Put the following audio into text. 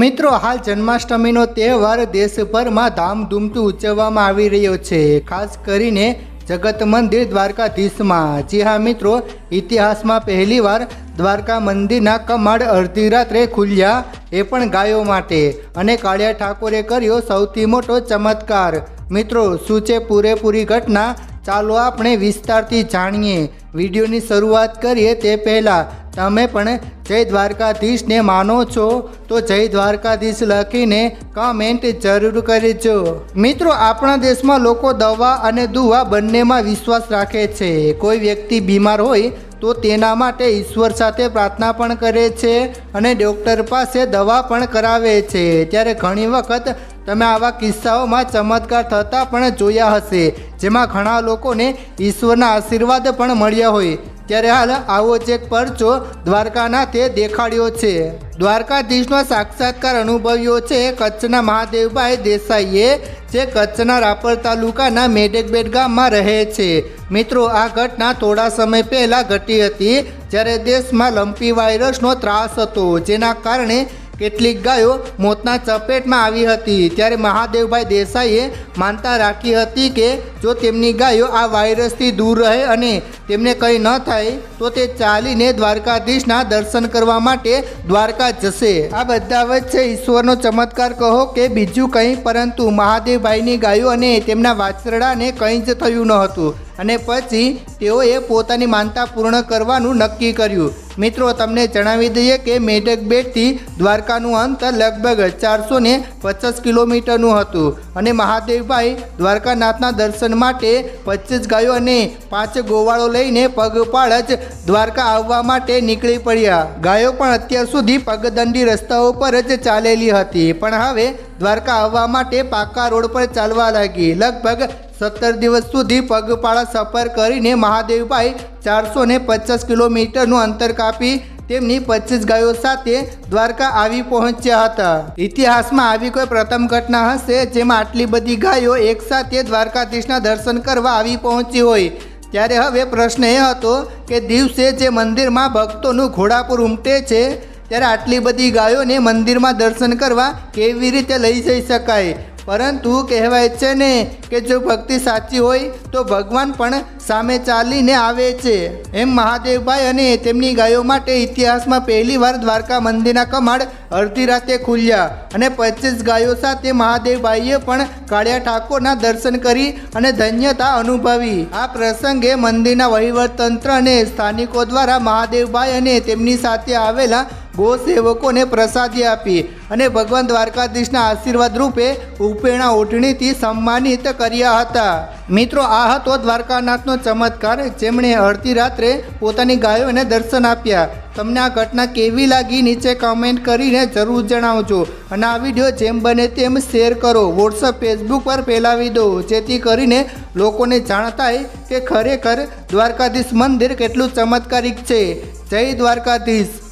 મિત્રો, હાલ જન્માષ્ટમીનો તહેવાર દેશભરમાં ધામધૂમથી ઉજવવામાં આવી રહ્યો છે. ખાસ કરીને જગત મંદિર દ્વારકાધીશમાં. જી હા, મિત્રો, ઇતિહાસમાં પહેલીવાર દ્વારકા મંદિરના કમાડ અડધી રાત્રે ખુલ્યા, એ પણ ગાયો માટે. અને કાળિયા ઠાકોરે કર્યો સૌથી મોટો ચમત્કાર. મિત્રો, શું છે પૂરેપૂરી ઘટના? ચાલો આપણે વિસ્તારથી જાણીએ. વિડીયોની શરૂઆત કરીએ તે પહેલાં તમે પણ જય દ્વારકાધીશને માનો છો, તો જય દ્વારકાધીશ લખીને કમેન્ટ જરૂર કરજો. મિત્રો, આપણા દેશમાં લોકો દવા અને દુવા બંનેમાં વિશ્વાસ રાખે છે. કોઈ વ્યક્તિ બીમાર હોય, તો તેના માટે ઈશ્વર સાથે પ્રાર્થના પણ કરે છે અને ડૉક્ટર પાસે દવા પણ કરાવે છે. ત્યારે ઘણી વખત તમે આવા કિસ્સાઓમાં ચમત્કાર થતા પણ જોયા હશે, જેમાં ઘણા લોકોને ઈશ્વરના આશીર્વાદ પણ મળ્યા હોય. ત્યારે હાલ આવો જ એક પરચો દ્વારકાનાથે દેખાડ્યો છે. દ્વારકાધીશનો સાક્ષાત્કાર અનુભવ્યો છે કચ્છના મહાદેવભાઈ દેસાઈએ, જે કચ્છના રાપર તાલુકાના મેડેકબેટ ગામમાં રહે છે. મિત્રો, આ ઘટના થોડા સમય પહેલાં ઘટી હતી, જ્યારે દેશમાં લંપી વાયરસનો ત્રાસ હતો, જેના કારણે કેટલીક ગાયો મોતના ચપેટમાં આવી હતી. ત્યારે મહાદેવભાઈ દેસાઈએ માનતા રાખી હતી કે જો તેમની ગાયો આ વાયરસથી દૂર રહે અને તેમને કંઈ ન થાય, તો તે ચાલીને દ્વારકાધીશના દર્શન કરવા માટે દ્વારકા જશે. આ બધા વચ્ચે ઈશ્વરનો ચમત્કાર કહો કે બીજું કંઈ, પરંતુ મહાદેવભાઈની ગાયો અને તેમના વાછરડાને કંઈ જ થયું ન હતું. અને પછી તેઓએ પોતાની માનતા પૂર્ણ કરવાનું નક્કી કર્યું. મિત્રો, તમને જણાવી દઈએ કે મેઢક બેટથી દ્વારકાનું અંતર લગભગ ચારસો પચાસ કિલોમીટરનું હતું. અને મહાદેવભાઈ દ્વારકાનાથના દર્શન માટે પચીસ ગાયો અને પાંચ ગોવાળો લઈને પગપાળ જ દ્વારકા આવવા માટે નીકળી પડ્યા. ગાયો પણ અત્યાર સુધી પગદંડી રસ્તાઓ પર જ ચાલેલી હતી. પણ હવે દ્વારકા આવવા માટે પાકા રોડ પર ચાલવા લાગી. લગભગ સત્તર દિવસ સુધી પગપાળા સફર કરીને મહાદેવભાઈ ચારસો ને પચાસ કિલોમીટરનું અંતર કાપી તેમની પચીસ ગાયો સાથે દ્વારકા આવી પહોંચ્યા હતા. ઇતિહાસમાં આવી કોઈ પ્રથમ ઘટના હશે જેમાં આટલી બધી ગાયો એકસાથે દ્વારકાધીશના દર્શન કરવા આવી પહોંચી હોય? ત્યારે હવે પ્રશ્ન એ હતો કે દિવસે જે મંદિરમાં ભક્તોનું ઘોડાપુર ઉમટે છે, ત્યારે આટલી બધી ગાયોને મંદિરમાં દર્શન કરવા કેવી રીતે લઈ જઈ શકાય? પરંતુ કહેવાય છે ને કે જો ભક્તિ સાચી હોય તો ભગવાન પણ સામે ચાલીને આવે છે. એમ મહાદેવભાઈ અને તેમની ગાયો માટે ઇતિહાસમાં પહેલીવાર દ્વારકા મંદિરના કમાડ અડધી રાતે ખુલ્યા અને પચીસ ગાયો સાથે મહાદેવભાઈએ પણ કાળિયા ઠાકોરના દર્શન કરી અને ધન્યતા અનુભવી. આ પ્રસંગે મંદિરના વહીવટતંત્ર અને સ્થાનિકો દ્વારા મહાદેવભાઈ અને તેમની સાથે આવેલા ગો સેવકોને પ્રસાદી આપી અને ભગવાન દ્વારકાધીશના આશીર્વાદ રૂપે ઉપેણા ઓઢણીથી સન્માનિત કર્યા હતા. મિત્રો, આ હતો દ્વારકાનાથનો ચમત્કાર જેમણે અડધી રાત્રે પોતાની ગાયોને દર્શન આપ્યા. તમને આ ઘટના કેવી લાગી નીચે કમેન્ટ કરીને જરૂર જણાવજો અને આ વીડિયો જેમ બને તેમ શેર કરો. વોટ્સઅપ ફેસબુક પર ફેલાવી દો, જેથી કરીને લોકોને જાણ થાય કે ખરેખર દ્વારકાધીશ મંદિર કેટલું ચમત્કારિક છે. જય દ્વારકાધીશ.